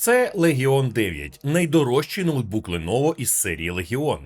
Це Legion 9, найдорожчий ноутбук Lenovo із серії Legion.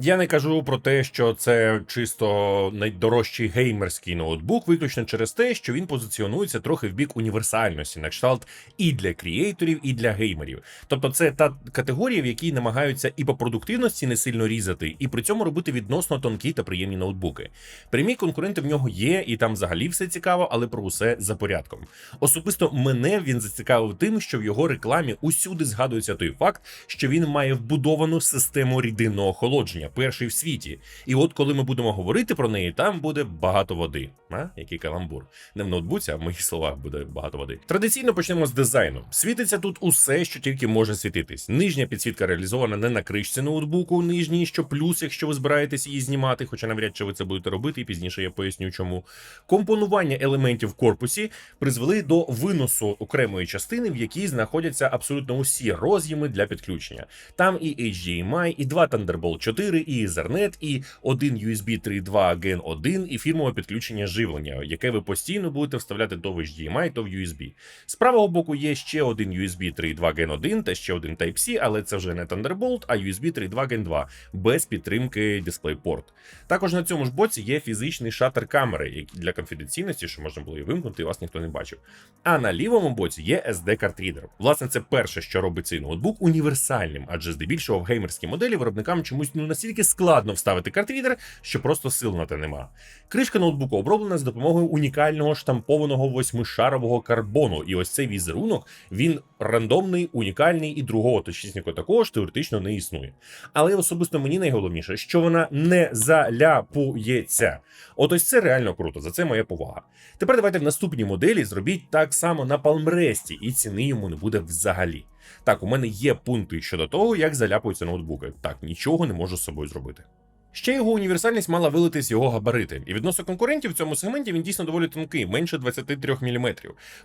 Я не кажу про те, що це чисто найдорожчий геймерський ноутбук, виключно через те, що він позиціонується трохи в бік універсальності, на кшталт і для кріейторів, і для геймерів. Тобто, це та категорія, в якій намагаються і по продуктивності не сильно різати, і при цьому робити відносно тонкі та приємні ноутбуки. Прямі конкуренти в нього є, і там взагалі все цікаво, але про усе за порядком. Особисто мене він зацікавив тим, що в його рекламі усюди згадується той факт, що він має вбудовану систему рідинного охолодження, перший в світі. І от коли ми будемо говорити про неї, там буде багато води. А? Який каламбур. Не в ноутбуці, а в моїх словах буде багато води. Традиційно почнемо з дизайну. Світиться тут усе, що тільки може світитись. Нижня підсвітка реалізована не на кришці ноутбуку, нижній, що плюс, якщо ви збираєтесь її знімати, хоча навряд чи ви це будете робити, і пізніше я поясню чому. Компонування елементів в корпусі призвели до виносу окремої частини, в якій знаходяться абсолютно усі роз'єми для підключення. Там і HDMI, і два Thunderbolt 4, і Ethernet, і один USB 3.2 Gen 1, і фірмове підключення живлення, яке ви постійно будете вставляти то в HDMI, то в USB. З правого боку є ще один USB 3.2 Gen 1 та ще один Type-C, але це вже не Thunderbolt, а USB 3.2 Gen 2 без підтримки DisplayPort. Також на цьому ж боці є фізичний шатер камери, який для конфіденційності, що можна було і вимкнути, і вас ніхто не бачив. А на лівому боці є SD-картрідер. Власне, це перше, що робить цей ноутбук універсальним, адже здебільшого в геймерській моделі виробникам чомусь ну настільки складно вставити картрідер, що просто сил на те нема. Кришка ноутбуку оброблена з допомогою унікального штампованого восьмишарового карбону. І ось цей візерунок він рандомний, унікальний і другого точнісника такого ж теоретично не існує. Але особисто мені найголовніше, що вона не заляпується. От ось це реально круто. За це моя повага. Тепер давайте в наступній моделі зробіть так само на Palmrest, і ціни йому не буде взагалі. Так, у мене є пункти щодо того, як заляпуються ноутбуки. Так, нічого не можу з собою зробити. Ще його універсальність мала вилитись його габарити, і відносно конкурентів в цьому сегменті він дійсно доволі тонкий, менше 23 мм.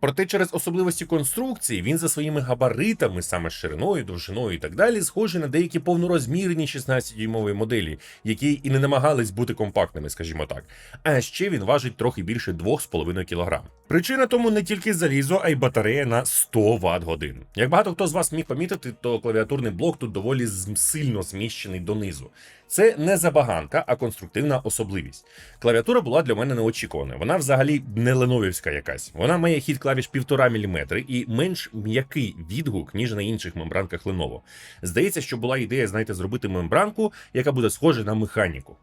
Проте через особливості конструкції він за своїми габаритами, саме шириною, довжиною і так далі, схожий на деякі повнорозмірні 16-дюймові моделі, які і не намагались бути компактними, скажімо так. А ще він важить трохи більше 2,5 кг. Причина тому не тільки залізо, а й батарея на 100 Вт годин. Як багато хто з вас міг помітити, то клавіатурний блок тут доволі сильно зміщений донизу. Це не забаганка, а конструктивна особливість. Клавіатура була для мене неочікуваною. Вона взагалі не леновівська якась. Вона має хід клавіш 1,5 мм і менш м'який відгук, ніж на інших мембранках Lenovo. Здається, що була ідея, знаєте, зробити мембранку, яка буде схожа на механіку.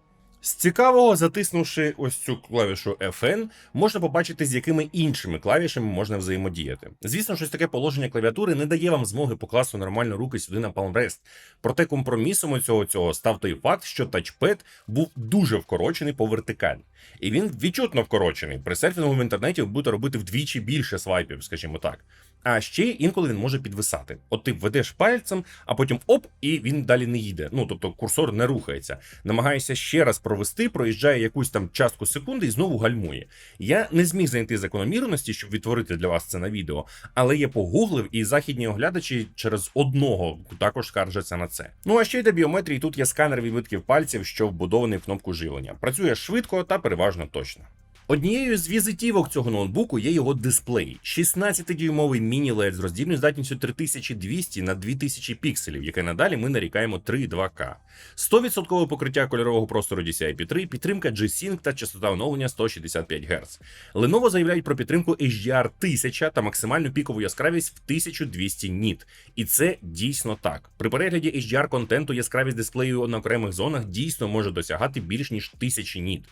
З цікавого, затиснувши ось цю клавішу FN, можна побачити, з якими іншими клавішами можна взаємодіяти. Звісно, щось таке положення клавіатури не дає вам змоги покласти нормально руки сюди на Rest. Проте компромісом цього цього став той факт, що тачпед був дуже вкорочений по вертикалі. І він відчутно вкорочений. При серфінгу в інтернеті ви будете робити вдвічі більше свайпів, скажімо так. А ще інколи він може підвисати. От ти ведеш пальцем, а потім оп, і він далі не їде. Ну тобто курсор не рухається. Намагаєшся ще раз провести, проїжджає якусь там частку секунди і знову гальмує. Я не зміг знайти закономірності, щоб відтворити для вас це на відео, але я погуглив, і західні оглядачі через одного також скаржаться на це. Ну а ще й для біометрії тут є сканер відбитків пальців, що вбудований в кнопку живлення. Працює швидко та переважно точно. Однією з візитівок цього ноутбуку є його дисплей. 16-дюймовий міні-LED з роздільною здатністю 3200 на 2000 пікселів, яке надалі ми нарікаємо 3,2К. 100% покриття кольорового простору DCI-P3, підтримка G-Sync та частота оновлення 165 Гц. Lenovo заявляють про підтримку HDR 1000 та максимальну пікову яскравість в 1200 ніт. І це дійсно так. При перегляді HDR контенту яскравість дисплею на окремих зонах дійсно може досягати більш ніж 1000 ніт.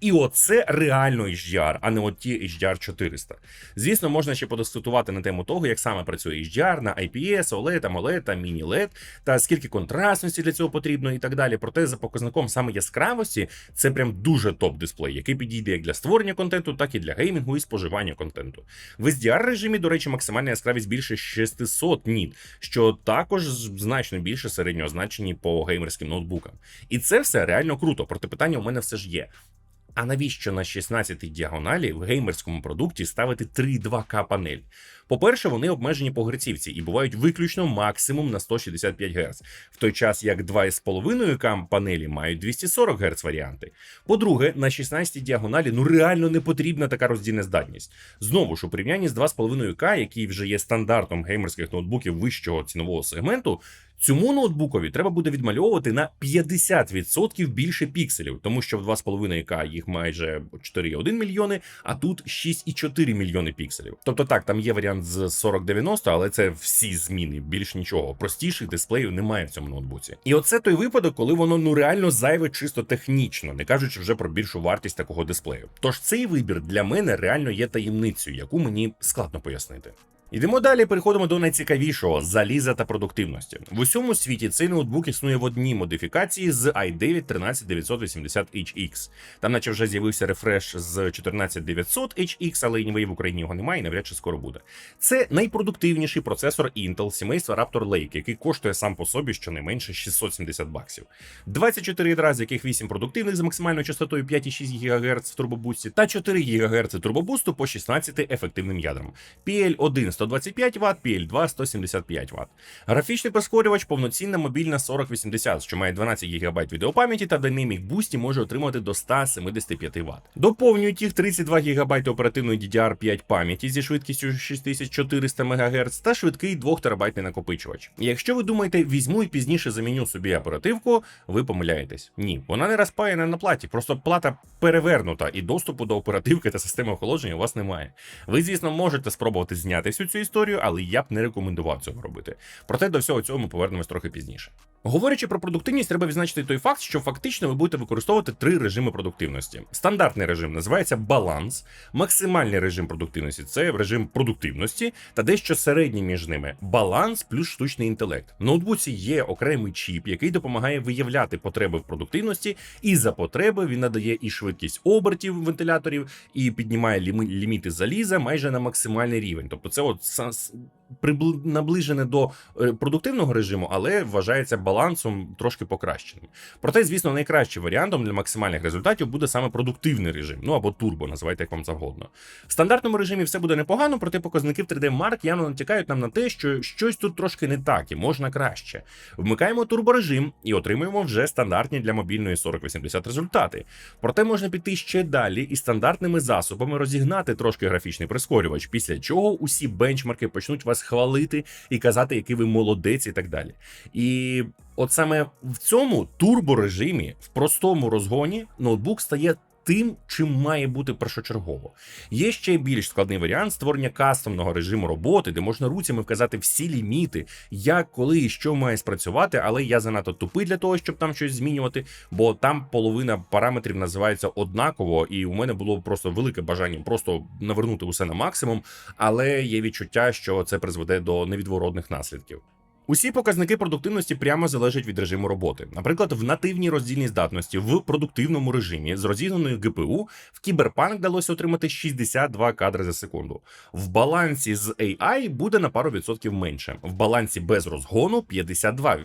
І оце реально HDR, а не от ті HDR 400. Звісно, можна ще подискутувати на тему того, як саме працює HDR на IPS, OLED, AMOLED та Mini-LED, та скільки контрастності для цього потрібно і так далі. Проте за показником саме яскравості це прям дуже топ дисплей, який підійде як для створення контенту, так і для геймінгу і споживання контенту. В SDR режимі, до речі, максимальна яскравість більше 600 ніт, що також значно більше середнього значення по геймерським ноутбукам. І це все реально круто. Проте питання у мене все ж є. А навіщо на 16-й діагоналі в геймерському продукті ставити 3,2К панель? По-перше, вони обмежені по герцівці і бувають виключно максимум на 165 Гц, в той час як 2,5К панелі мають 240 Гц варіанти. По-друге, на 16-й діагоналі ну реально не потрібна така роздільна здатність. Знову ж у порівнянні з 2,5К, який вже є стандартом геймерських ноутбуків вищого цінового сегменту. Цьому ноутбукові треба буде відмальовувати на 50% більше пікселів, тому що в 2,5К їх майже 4,1 мільйони, а тут 6,4 мільйони пікселів. Тобто так, там є варіант з 4090, але це всі зміни, більш нічого. Простіших дисплеїв немає в цьому ноутбуці. І оце той випадок, коли воно ну реально зайве чисто технічно, не кажучи вже про більшу вартість такого дисплею. Тож цей вибір для мене реально є таємницею, яку мені складно пояснити. Йдемо далі, переходимо до найцікавішого заліза та продуктивності. В усьому світі цей ноутбук існує в одній модифікації з i9 13980HX. Там, наче вже з'явився рефреш з 14900HX, але anyway, в Україні його немає і навряд чи скоро буде. Це найпродуктивніший процесор Intel сімейства Raptor Lake, який коштує сам по собі щонайменше 670 баксів. 24 ядра, з яких 8 продуктивних з максимальною частотою 5,6 ГГц в турбобусті та 4 ГГц турбобусту по 16 ефективним ядрам. PL1 125 Вт, PL2 175 Вт. Графічний прискорювач повноцінна мобільна 4080, що має 12 ГБ відеопам'яті та Dynamic Boost може отримати до 175 Вт. Доповнюють їх 32 ГБ оперативної DDR5 пам'яті зі швидкістю 6400 МГц та швидкий 2 ТБ накопичувач. Якщо ви думаєте, візьму і пізніше заміню собі оперативку, ви помиляєтесь. Ні, вона не розпаяна на платі, просто плата перевернута, і доступу до оперативки та системи охолодження у вас немає. Ви, звісно, можете спробувати зняти всю цю історію, але я б не рекомендував цього робити. Проте до всього цього ми повернемось трохи пізніше. Говорячи про продуктивність, треба відзначити той факт, що фактично ви будете використовувати три режими продуктивності. Стандартний режим називається баланс, максимальний режим продуктивності це режим продуктивності, та дещо середнє між ними баланс плюс штучний інтелект. В ноутбуці є окремий чіп, який допомагає виявляти потреби в продуктивності, і за потреби він надає і швидкість обертів вентиляторів, і піднімає ліміти заліза майже на максимальний рівень. Тобто, це от some наближене до е, продуктивного режиму, але вважається балансом трошки покращеним. Проте, звісно, найкращим варіантом для максимальних результатів буде саме продуктивний режим, ну або турбо, називайте як вам завгодно. В стандартному режимі все буде непогано, проте показники в 3D Mark явно натякають нам на те, що щось тут трошки не так і можна краще. Вмикаємо турборежим і отримуємо вже стандартні для мобільної 4080 результати. Проте можна піти ще далі і стандартними засобами розігнати трошки графічний прискорювач, після чого усі бенчмарки почнуть вас хвалити і казати, який ви молодець, і так далі. І от саме в цьому турборежимі, в простому розгоні, ноутбук стає. Тим, чим має бути першочергово. Є ще більш складний варіант створення кастомного режиму роботи, де можна руцями вказати всі ліміти, як, коли і що має спрацювати, але я занадто тупий для того, щоб там щось змінювати, бо там половина параметрів називається однаково, і у мене було просто велике бажання просто навернути усе на максимум, але є відчуття, що це призведе до невідворотних наслідків. Усі показники продуктивності прямо залежать від режиму роботи. Наприклад, в нативній роздільній здатності в продуктивному режимі з розігнаною ГПУ в Кіберпанк вдалося отримати 62 кадри за секунду. В балансі з AI буде на пару відсотків менше. В балансі без розгону 52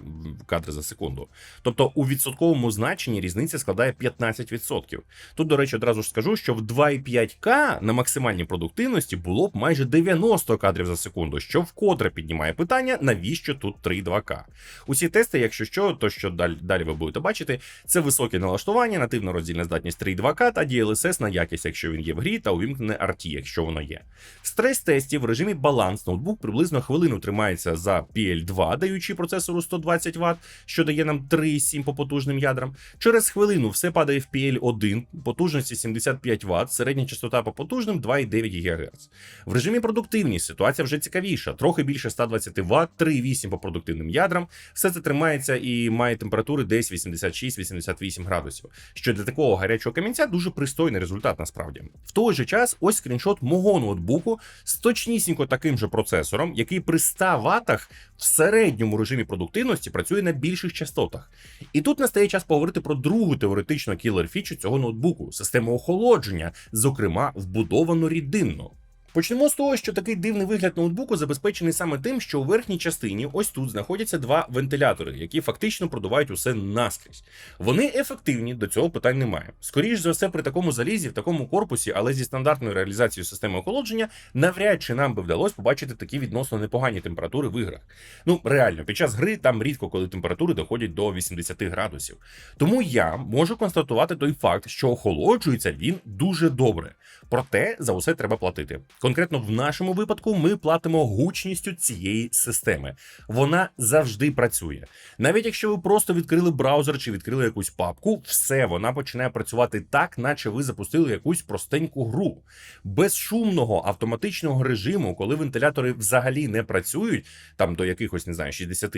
кадри за секунду. Тобто у відсотковому значенні різниця складає 15%. Тут, до речі, одразу ж скажу, що в 2,5К на максимальній продуктивності було б майже 90 кадрів за секунду, що вкотре піднімає питання, навіщо тут 3,2К. Усі тести, якщо що, то що далі, далі ви будете бачити, це високе налаштування, нативна роздільна здатність 3,2К та DLSS на якість, якщо він є в грі, та увімкнене RT, якщо воно є. В стрес-тесті в режимі баланс ноутбук приблизно хвилину тримається за PL2, даючи процесору 120 Вт, що дає нам 3,7 по потужним ядрам. Через хвилину все падає в PL1, потужності 75 Вт, середня частота по потужним 2,9 ГГц. В режимі продуктивність ситуація вже цікавіша, трохи більше 120 Вт, 3,8 по продуктивним ядрам. Все це тримається і має температури десь 86-88 градусів, що для такого гарячого камінця дуже пристойний результат насправді. В той же час ось скріншот мого ноутбуку з точнісінько таким же процесором, який при 100 ватах в середньому режимі продуктивності працює на більших частотах. І тут настає час поговорити про другу теоретично кілер фічу цього ноутбуку систему охолодження, зокрема вбудовану рідинну. Почнемо з того, що такий дивний вигляд ноутбуку забезпечений саме тим, що у верхній частині ось тут знаходяться два вентилятори, які фактично продувають усе наскрізь. Вони ефективні, до цього питань немає. Скоріше за все, при такому залізі, в такому корпусі, але зі стандартною реалізацією системи охолодження, навряд чи нам би вдалося побачити такі відносно непогані температури в іграх. Ну реально, під час гри там рідко, коли температури доходять до 80 градусів. Тому я можу констатувати той факт, що охолоджується він дуже добре. Проте за усе треба платити. Конкретно в нашому випадку ми платимо гучністю цієї системи. Вона завжди працює. Навіть якщо ви просто відкрили браузер чи відкрили якусь папку, все вона починає працювати так, наче ви запустили якусь простеньку гру. Без шумного автоматичного режиму, коли вентилятори взагалі не працюють, там до якихось не знаю 60,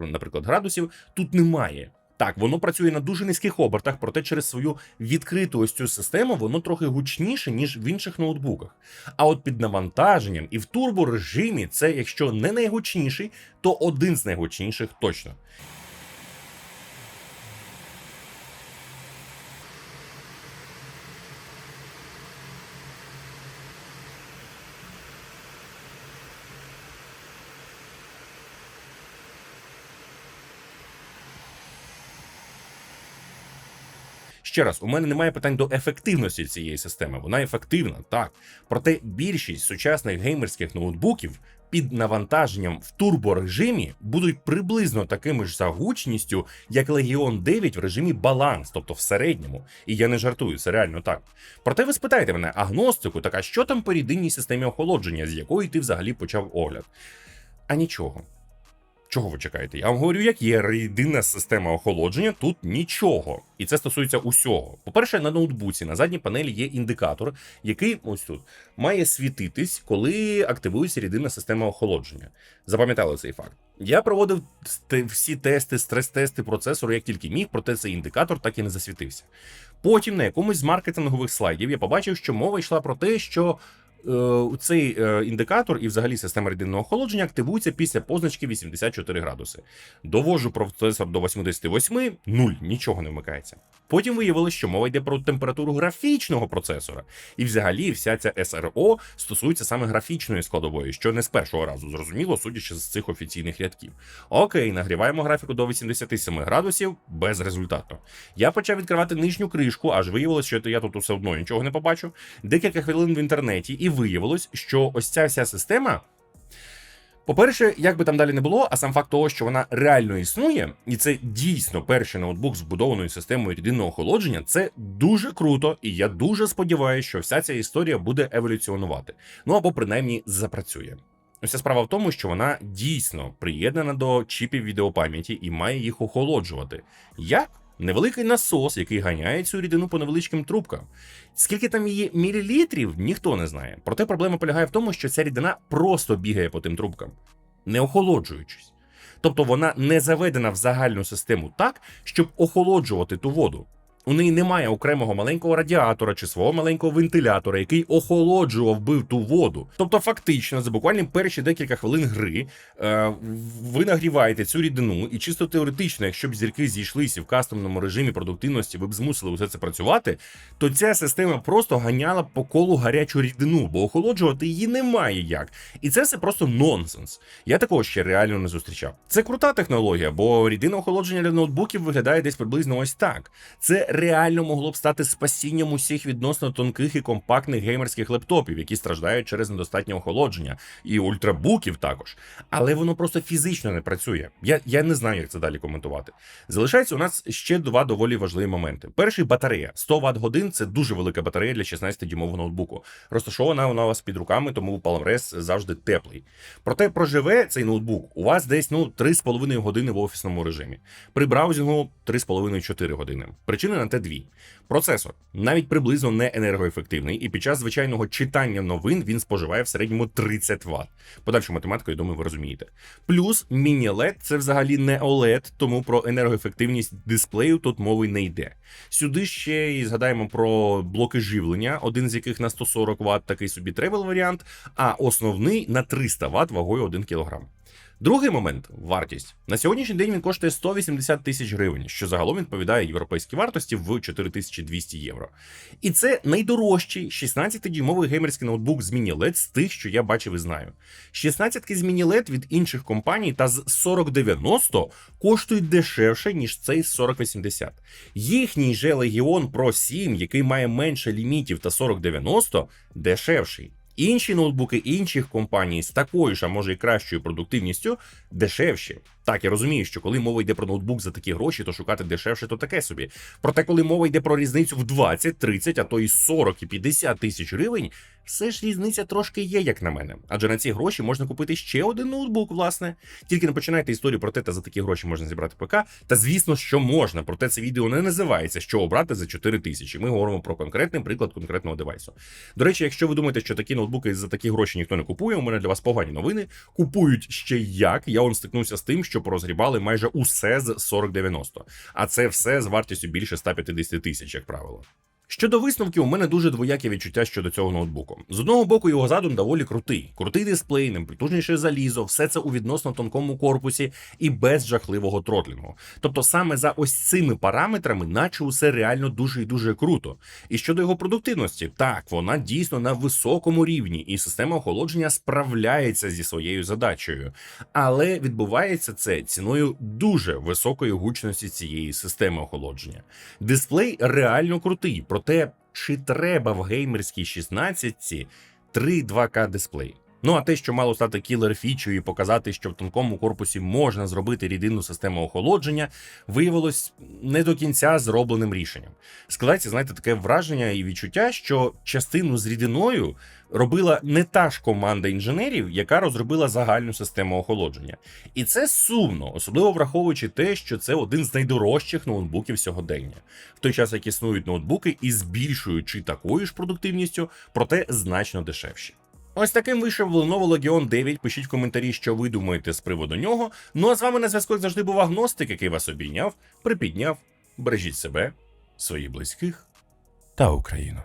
наприклад, градусів, тут немає. Так, воно працює на дуже низьких обертах, проте через свою відкриту ось цю систему воно трохи гучніше, ніж в інших ноутбуках. А от під навантаженням і в турборежимі це, якщо не найгучніший, то один з найгучніших точно. Ще раз, у мене немає питань до ефективності цієї системи. Вона ефективна, так. Проте більшість сучасних геймерських ноутбуків під навантаженням в турборежимі будуть приблизно такими ж за гучністю, як Legion 9 в режимі баланс, тобто в середньому. І я не жартую, це реально так. Проте ви спитаєте мене, агностику, так а що там по рідинній системі охолодження, з якої ти взагалі почав огляд? А нічого. Чого ви чекаєте? Я вам говорю, як є єдина система охолодження, тут нічого. І це стосується усього. По-перше, на ноутбуці на задній панелі є індикатор, який ось тут має світитись, коли активується рідинна система охолодження. Запам'ятали цей факт. Я проводив всі тести, стрес-тести процесору, як тільки міг, проте цей індикатор так і не засвітився. Потім на якомусь з маркетингових слайдів я побачив, що мова йшла про те, що цей е, індикатор і взагалі система рідинного охолодження активується після позначки 84 градуси. Довожу процесор до 88, нуль, нічого не вмикається. Потім виявилось, що мова йде про температуру графічного процесора. І взагалі вся ця СРО стосується саме графічної складової, що не з першого разу зрозуміло, судячи з цих офіційних рядків. Окей, нагріваємо графіку до 87 градусів безрезультатно. Я почав відкривати нижню кришку, аж виявилось, що я тут все одно нічого не побачу. Декілька хвилин в інтернеті, і виявилось, що ось ця вся система. По-перше, як би там далі не було, а сам факт того, що вона реально існує, і це дійсно перший ноутбук з вбудованою системою рідинного охолодження, це дуже круто, і я дуже сподіваюся, що вся ця історія буде еволюціонувати. Ну або принаймні запрацює. Уся справа в тому, що вона дійсно приєднана до чіпів відеопам'яті і має їх охолоджувати. Як? Невеликий насос, який ганяє цю рідину по невеличким трубкам. Скільки там її мілілітрів, ніхто не знає. Проте проблема полягає в тому, що ця рідина просто бігає по тим трубкам, не охолоджуючись. Тобто вона не заведена в загальну систему так, щоб охолоджувати ту воду. У неї немає окремого маленького радіатора чи свого маленького вентилятора, який охолоджував би ту воду. Тобто, фактично, за буквально перші декілька хвилин гри е, ви нагріваєте цю рідину, і чисто теоретично, якщо б зірки зійшлися в кастомному режимі продуктивності, ви б змусили усе це працювати, то ця система просто ганяла по колу гарячу рідину, бо охолоджувати її немає як. І це все просто нонсенс. Я такого ще реально не зустрічав. Це крута технологія, бо рідина охолодження для ноутбуків виглядає десь приблизно ось так. Це реально могло б стати спасінням усіх відносно тонких і компактних геймерських лептопів, які страждають через недостатнє охолодження, і ультрабуків також. Але воно просто фізично не працює. Я я не знаю, як це далі коментувати. Залишається у нас ще два доволі важливі моменти. Перший батарея 100 Вт годин це дуже велика батарея для 16 дюймового ноутбуку. Розташована вона у вас під руками, тому Palmres завжди теплий. Проте проживе цей ноутбук у вас десь ну 3,5 години в офісному режимі. При браузінгу 3,5-4 години. Причина на те дві. Процесор навіть приблизно не енергоефективний, і під час звичайного читання новин він споживає в середньому 30 Вт. Подальшу математику, я думаю, ви розумієте. Плюс міні-LED це взагалі не OLED, тому про енергоефективність дисплею тут мови не йде. Сюди ще і згадаємо про блоки живлення, один з яких на 140 Вт, такий собі тревел варіант, а основний на 300 Вт вагою 1 кг. Другий момент вартість. На сьогоднішній день він коштує 180 тисяч гривень, що загалом відповідає європейській вартості в 4200 євро. І це найдорожчий 16-дюймовий геймерський ноутбук з міні-LED з тих, що я бачив і знаю. 16 з міні-LED від інших компаній та з 4090 коштують дешевше, ніж цей з 4080. Їхній же Legion Pro 7, який має менше лімітів та 4090, дешевший. Інші ноутбуки інших компаній з такою ж, а може і кращою продуктивністю, дешевші. Так, я розумію, що коли мова йде про ноутбук за такі гроші, то шукати дешевше то таке собі. Проте, коли мова йде про різницю в 20, 30, а то і 40 і 50 тисяч гривень, все ж різниця трошки є, як на мене. Адже на ці гроші можна купити ще один ноутбук, власне. Тільки не починайте історію про те, та за такі гроші можна зібрати ПК. Та звісно, що можна. Проте це відео не називається, що обрати за 4 тисячі. Ми говоримо про конкретний приклад конкретного девайсу. До речі, якщо ви думаєте, що такі ноутбуки за такі гроші ніхто не купує, у мене для вас погані новини. Купують ще як. Я он стикнувся з тим, що порозгрібали майже усе з 4090. А це все з вартістю більше 150 тисяч, як правило. Щодо висновків, у мене дуже двояке відчуття щодо цього ноутбуку. З одного боку, його задум доволі крутий. Крутий дисплей, найпотужніше залізо, все це у відносно тонкому корпусі і без жахливого тротлінгу. Тобто саме за ось цими параметрами, наче усе реально дуже і дуже круто. І щодо його продуктивності, так, вона дійсно на високому рівні, і система охолодження справляється зі своєю задачею. Але відбувається це ціною дуже високої гучності цієї системи охолодження. Дисплей реально крутий, проте чи треба в геймерській 16 3 2К дисплей? Ну а те, що мало стати кілер фічою і показати, що в тонкому корпусі можна зробити рідинну систему охолодження, виявилось не до кінця зробленим рішенням. Складається, знаєте, таке враження і відчуття, що частину з рідиною робила не та ж команда інженерів, яка розробила загальну систему охолодження. І це сумно, особливо враховуючи те, що це один з найдорожчих ноутбуків сьогодення, в той час як існують ноутбуки із більшою чи такою ж продуктивністю, проте значно дешевші. Ось таким вийшов Lenovo Legion 9. Пишіть в коментарі, що ви думаєте з приводу нього. Ну а з вами на зв'язку як завжди був агностик, який вас обійняв, припідняв. Бережіть себе, своїх близьких та Україну.